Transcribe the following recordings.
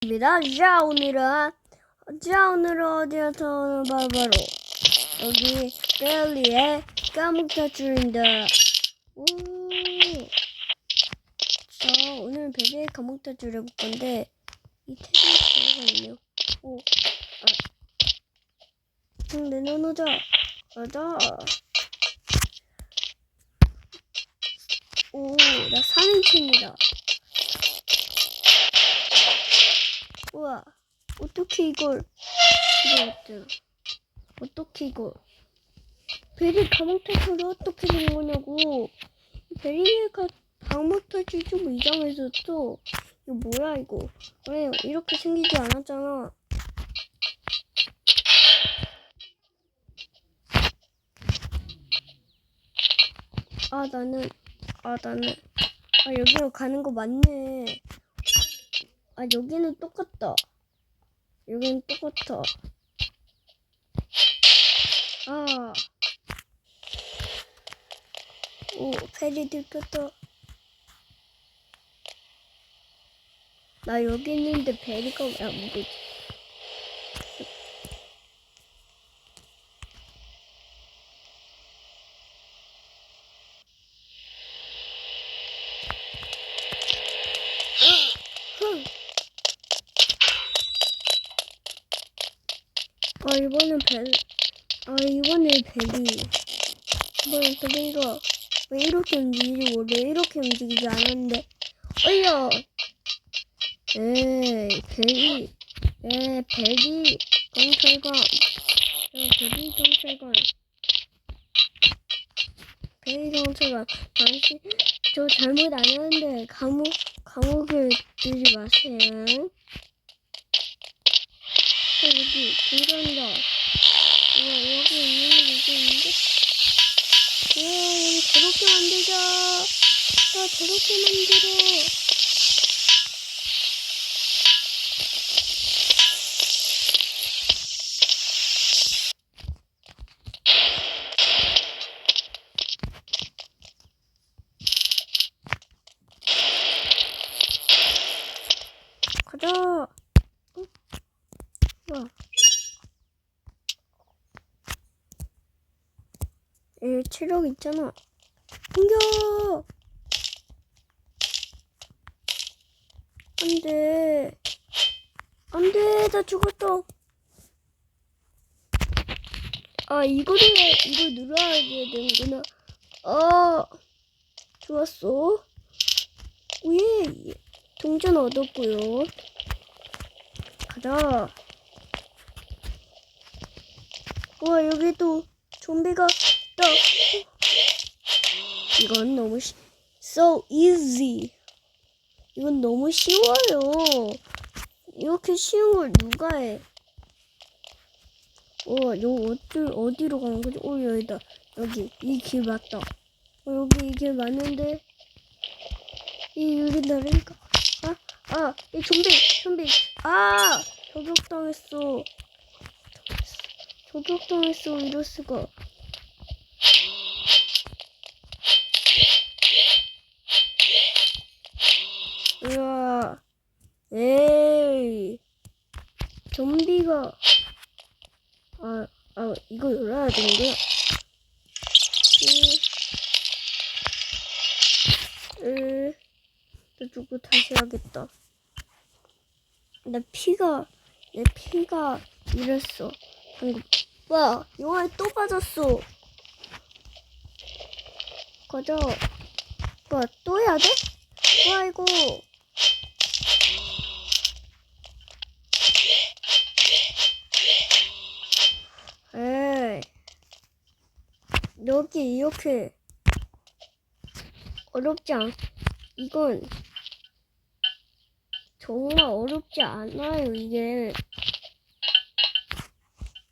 입니다. 자 오늘은 자 오늘은 어디서 바로 여기 벨리의 탈출입니다. 오. 자 오늘 벨리의 까먹 탈출 해볼 건데 이 테이블가 있네요. 오. 아. 응, 내려놓자. 가자. 오, 나 3인칭이다. 우와, 어떻게 이걸, 이거 어때요? 어떻게 이거, 베리 감옥 탈출이 어떻게 된 거냐고. 베리가 감옥 탈출 좀 이상해졌어. 이거 뭐야, 이거. 왜 이렇게 생기지 않았잖아. 아, 나는, 아, 나는, 아, 여기로 가는 거 맞네. 아, 여기는 똑같다. 여기는 똑같아. 아. 오, 페리 들켰다. 나 여기 있는데 베리가 왜 안 보지? 벨, 아 이번에 벨이, 이번엔 벨이가 왜 이렇게 움직이지 원래 이렇게 움직이지 않았는데, 어య్야, 에이 벨이, 에 벨이 경찰관, 에 벨이 경찰관, 벨이 경찰관, 당신 저 잘못 안 했는데 감옥 감옥을 들지 마세요. 어, 여기 공간이다. 우와, 여기 있는 게 이게 있는데? 우와, 저렇게 만들자. 나 저렇게 만들어. 가자. 어? 와. 에, 체력 있잖아. 공격! 안 돼. 안 돼. 나 죽었다. 아, 이거를, 이걸 눌러야 되는구나. 아, 좋았어. 예, 동전 얻었고요. 가자. 우와, 여기 또 좀비가. 이건 너무 쉬, so easy. 이건 너무 쉬워요. 이렇게 쉬운 걸 누가 해? 어, 요 어디 어디로 가는 거지? 오 여기다. 여기 이 길 맞다. 어, 여기 이 길 맞는데 이 여기 나르니까 아, 아, 이 좀비, 좀비. 아, 저격당했어. 저격당했어. 이럴 수가. 에이, 좀비가, 아, 아, 이거 열어야 되는데. 으, 주고 다시 하겠다. 내 피가, 내 피가 이랬어. 방금. 와, 영화에 또 빠졌어. 가자. 와, 또 해야 돼? 와, 이거. 에이. 여기 이렇게 어렵지 않, 이건 정말 어렵지 않아요, 이게.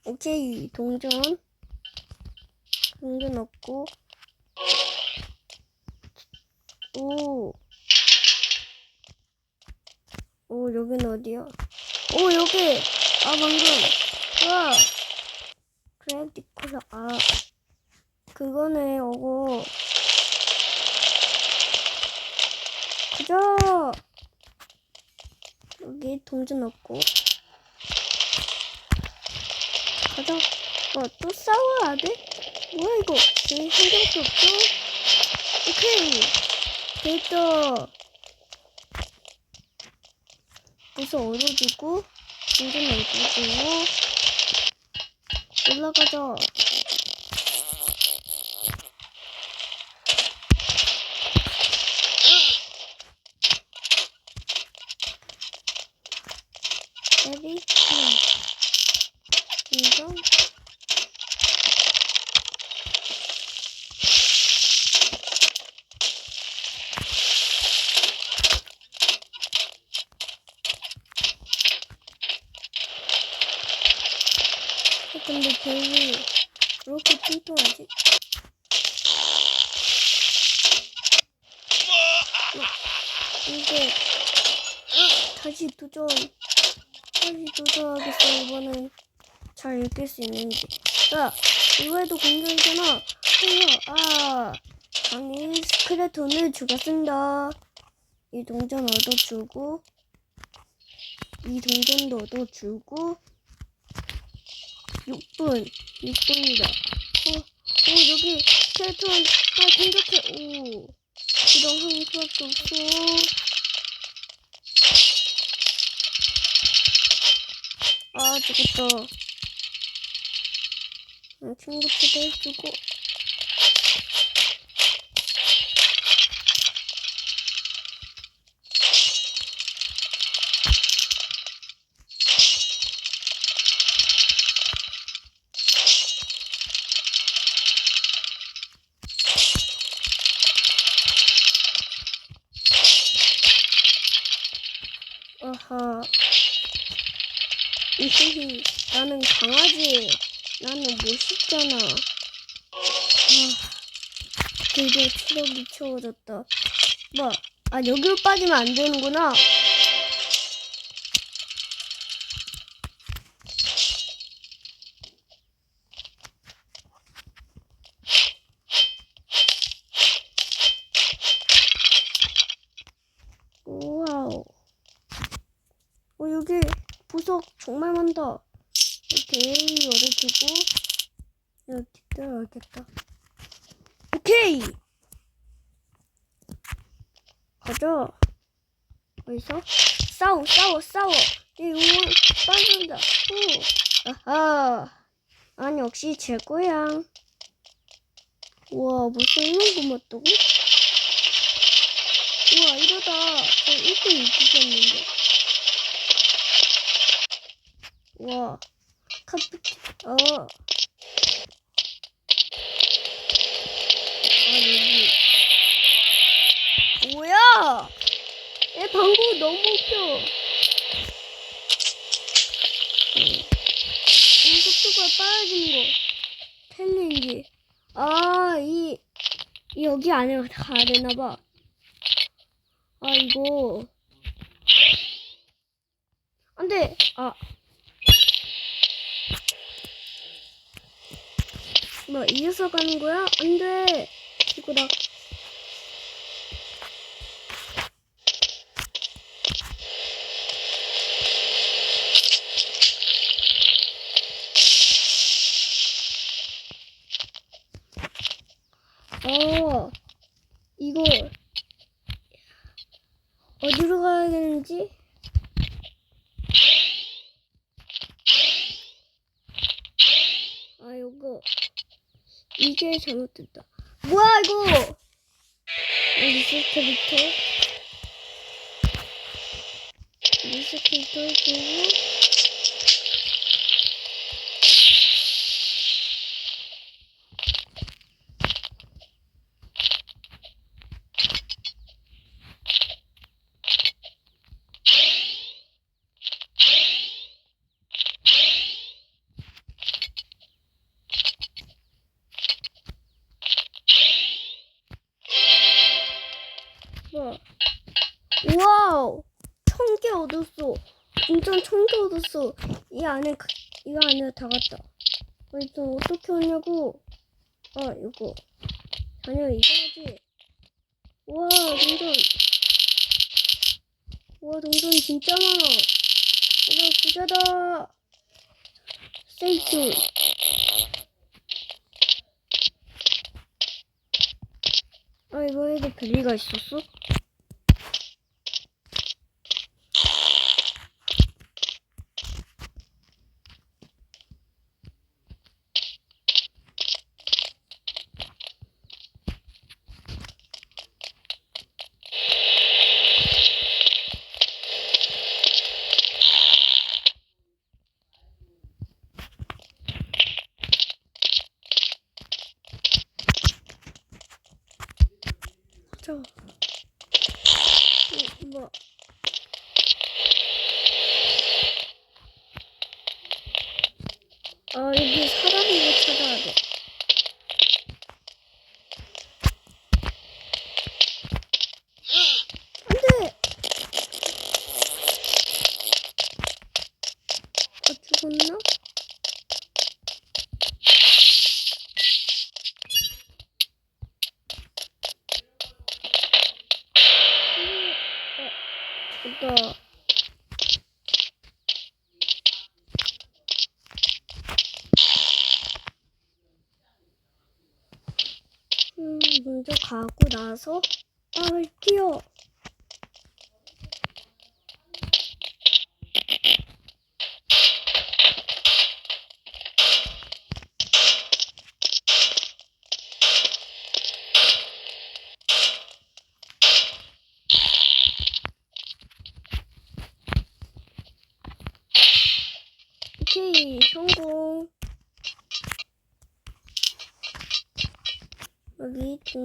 오케이, 동전. 동전 없고. 오. 오, 여긴 어디야? 오, 여기! 아, 방금. 와! 그래비티 콜라, 아. 그거네, 어고. 가자! 여기 동전 없고. 가자. 어, 또 싸워야 돼? 뭐야, 이거? 한 개밖에 없어? 오케이. 됐다. 무서 얻어주고, 동전 얻어주고, 올라가자. 레디, 이거. 어, 근데 별이 왜 이렇게 뚱뚱하지? 어, 이제 다시 도전 다시 도전하겠어. 이번엔 잘 이길 수 있는지 야 이번에도 공격이잖아 아 강의 스크레톤을 죽었습니다. 이 동전 얻어주고 이 동전도 얻어주고 6분 6분이다 어, 어 여기 스크레톤 아 공격해 오 이런 한 수밖에 없어 아, 죽었다. 응, 친구 초대해주고. 이히히 나는 강아지. 나는 멋있잖아. 아 드디어 체력이 채워졌다. 뭐? 아 여기로 빠지면 안 되는구나 보석 정말 많다. 오케이 열어주고 여기 들어가겠다. 오케이 가자. 어디서 싸워 싸워 싸워. 이 응원 빠진다. 후. 아하. 아니 역시 최고야. 우와 무슨 이런 거 맞다고? 우와 이러다 저 1등 이기겠는데. 와, 카프트, 어. 아, 여기. 뭐야? 얘 방구 너무 웃겨. 이 속도가 빨라지는 거. 챌린지. 아, 이, 이 여기 안에 가야 되나봐. 아, 이거. 안 돼. 아. 뭐 이어서 가는 거야? 안 돼. 이거 나. 어, 이거 어디로 가야 되는지? 아, 요거. 이게 잘못됐다. 뭐야 이거? 리스크부터 리스크부터 해주고 다 갔다. 어, 일단 어떻게 하냐고. 아 이거. 아니야 이거지. 와 완전. 와 동전 진짜 많아. 이거 부자다. 세이프. 아 이거 에도 별리가 있었어? 저. 어, 뭐. 아,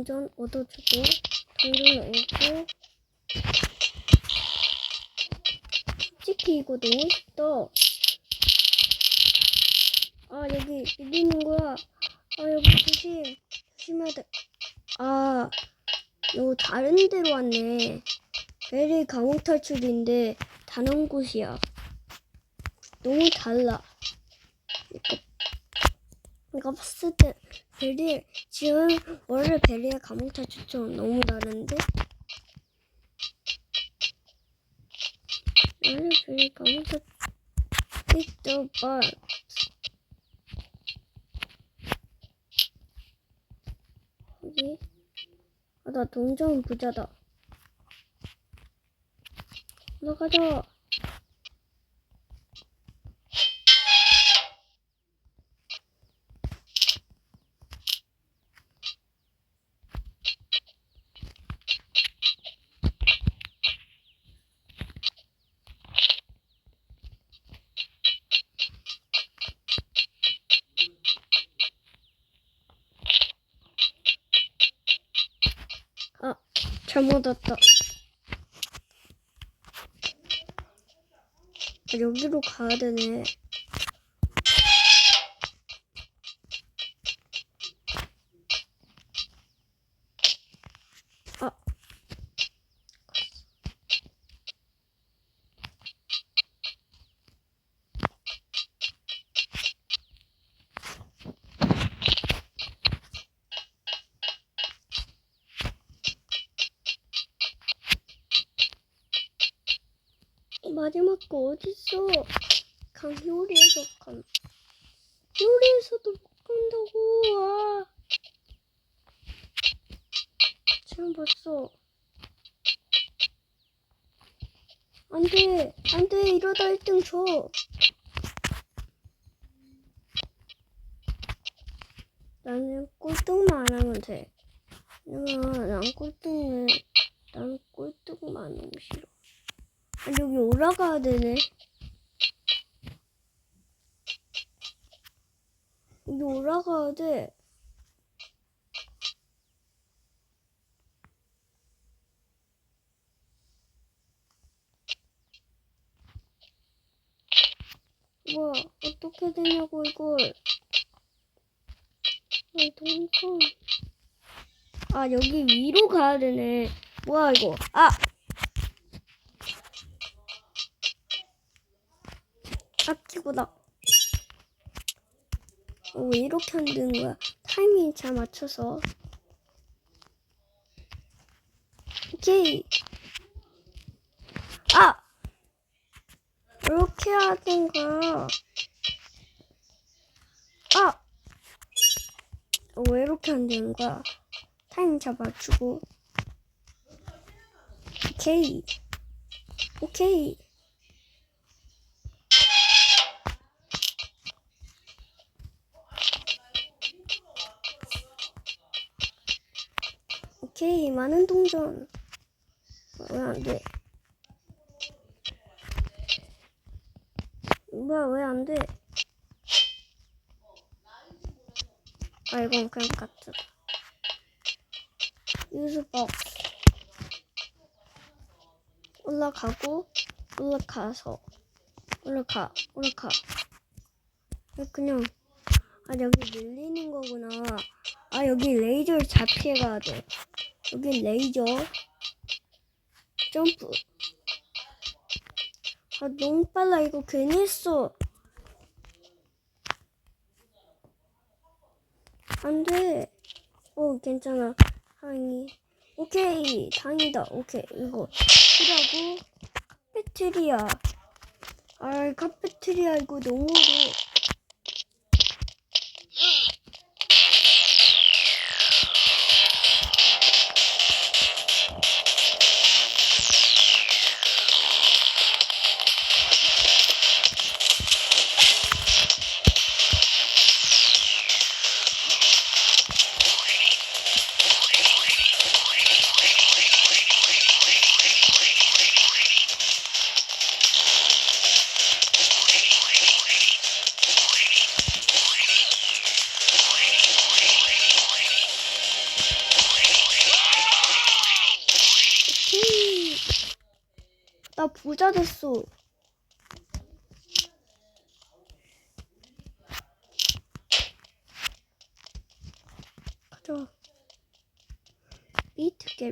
동전 얻어주고 동전 얻고 솔직히 이거 너무 쉽다. 아 여기 있는 거야. 아 여기 조심 조심해야 돼아 이거 다른 데로 왔네. 베리 감옥 탈출인데 다른 곳이야. 너무 달라. 이거 내가 봤을 때 베리 지금 원래 베리의 감옥 탈출처럼 너무 다른데? 원래 베리 감옥 탈출 있어 봐. 여기 아, 나 동전 부자다. 나가자. 아, 잘못 왔다. 아, 여기로 가야 되네. 아. 마지막 거 어딨어? 강 요리에서 간. 요리에서도 못 간다고. 와. 지금 봤어. 안 돼. 안 돼. 이러다 1등 줘. 나는 꼴등만 안 하면 돼. 왜냐면 난 꼴등은 난 꼴등만 너무 싫어. 아, 여기 올라가야 되네. 여기 올라가야 돼. 뭐야, 어떻게 되냐고, 이걸. 아, 동선. 아, 여기 위로 가야 되네. 뭐야, 이거. 아! 아끼고다. 어, 왜 이렇게 안 되는 거야? 타이밍 잘 맞춰서. 오케이. 아! 이렇게 하든가. 아! 어, 왜 이렇게 안 되는 거야? 타임 잡아주고. 오케이. 오케이. 많은 동전. 왜 안 돼? 뭐야, 왜 안 돼? 아, 이건 그냥 같은. 유스벅. 올라가고, 올라가서. 올라가, 올라가. 그냥, 아, 여기 밀리는 거구나. 아, 여기 레이저를 잘 피해가야 돼. 여기 레이저. 점프. 아, 너무 빨라. 이거 괜히 했어. 안 돼. 어, 괜찮아. 다행히. 오케이. 다행이다. 오케이. 이거. 그리고 카페테리아. 아, 카페테리아 이거 너무 어려워.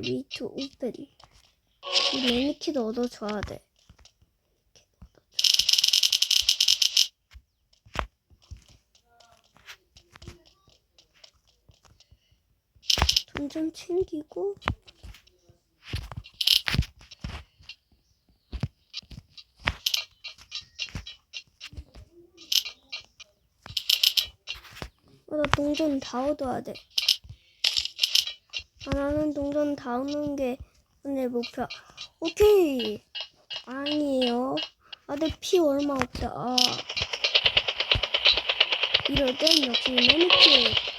미트 게 미트 오pen. 이 매니키드 얻어줘야 돼. 돈좀 챙기고. 어, 나 동전 다 얻어야 돼. 아, 나는 동전 다 얻는 게 오늘 목표. 오케이. 아니에요. 아, 내 피 얼마 없다. 아. 이럴 땐 역시 매니큐.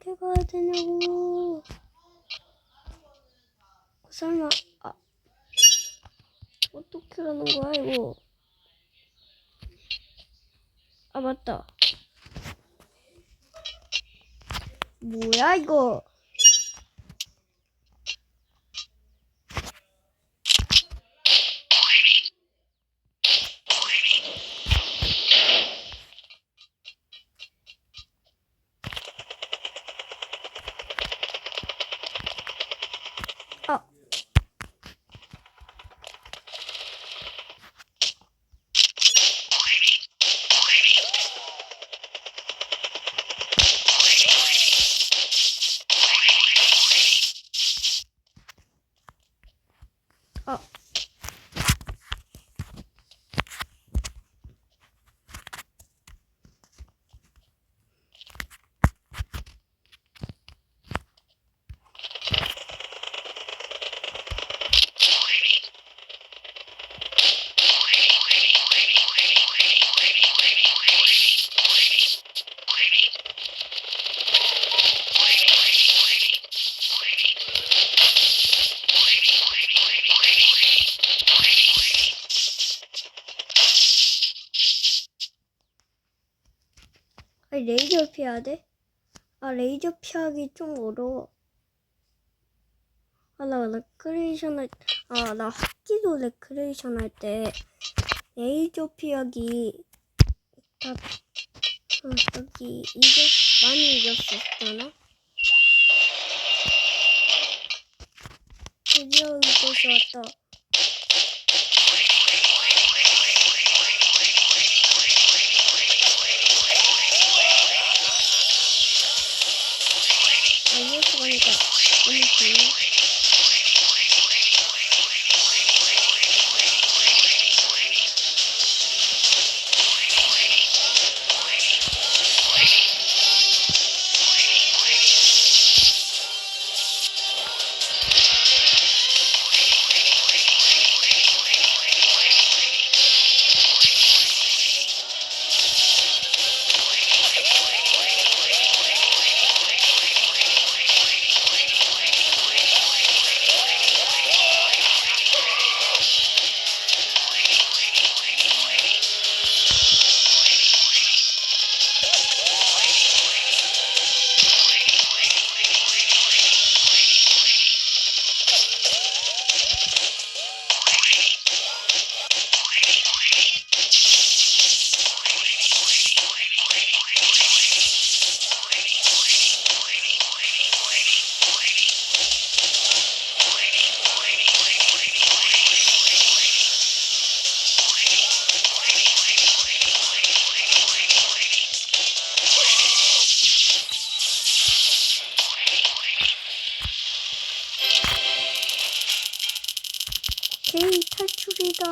어떻게 가야 되냐고. 설마, 아. 어떻게 가는 거야, 이거? 아, 맞다. 뭐야, 이거? 아 레이저 피하기 좀 어려워. 아 나 레크레이션 할, 아 나 학기도 레크레이션 할 때 레이저 피하기 다 어, 여기 이겨 많이 이겼었잖아. 드디어 이곳이 왔다. 너 탈출이다.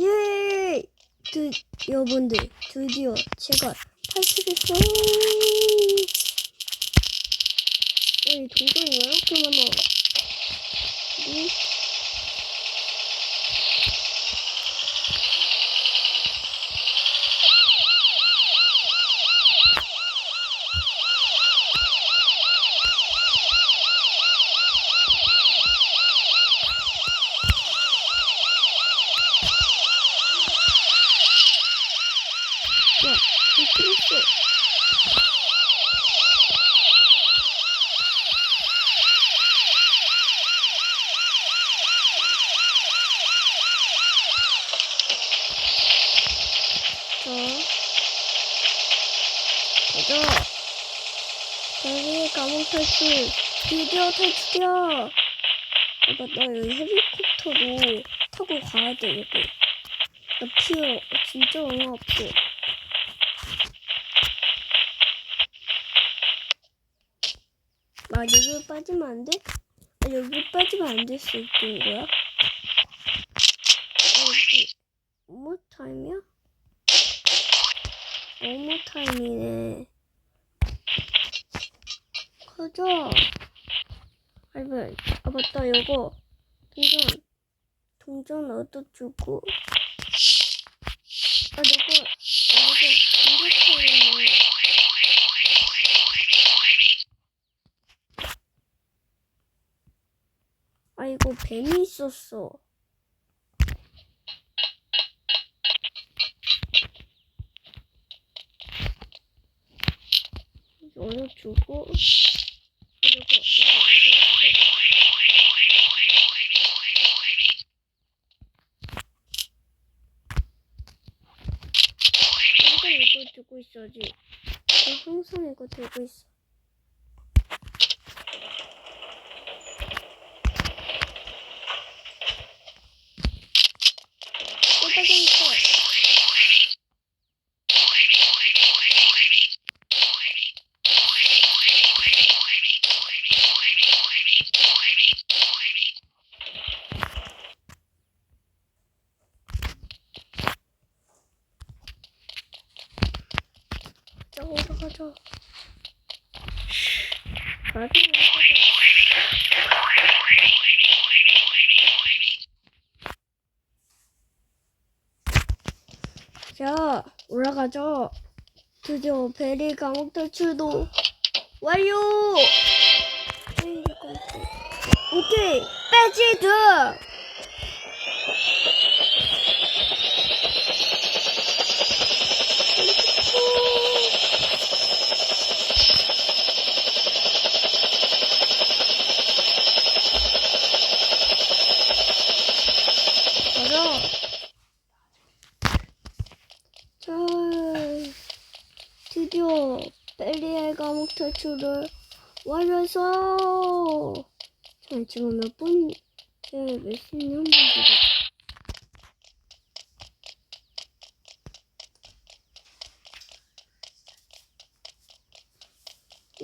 예! 드, 여러분들, 드디어 제가 탈출했어. 여기 동전이 왜 이렇게 많아? 응? 탈출. 드디어 탈출이야. 아, 나, 나 여기 헬리콥터로 타고 가야 돼, 여기. 나 피어 진짜 얼마 없어. 아, 여기 빠지면 안 돼? 아, 여기 빠지면 안 될 수 있는 거야? 아, 여기, 뭐 타임이야? 어머 타임이네. 가자. 아이고, 아, 맞다, 요거. 동전. 동전 얻어주고. 아, 요거, 아, 요거, 이렇게 있네. 아이고 뱀이 있었어. 열어주고 이거 이거 이거 이거 이거 이거 들고 있어야지. 나 항상 이거 들고 있어. 꼬다니까 자, 올라가자. 가자, 올라가자. 자, 올라가죠. 드디어 베리 감옥 탈출도 완료! 감옥. 오케이, 배지드! 드디어 벨리의 감옥 탈출을 완료했어. 자, 지금 몇 분, 네, 몇십 년 분이다.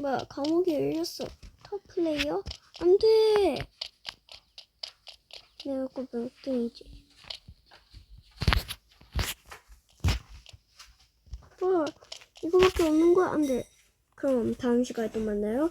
뭐야, 감옥이 열렸어. top 플레이어? 안 돼! 내가 꼭몇 등이지? 헐, 이거밖에 없는 거야? 안 돼. 그럼 다음 시간에 또 만나요.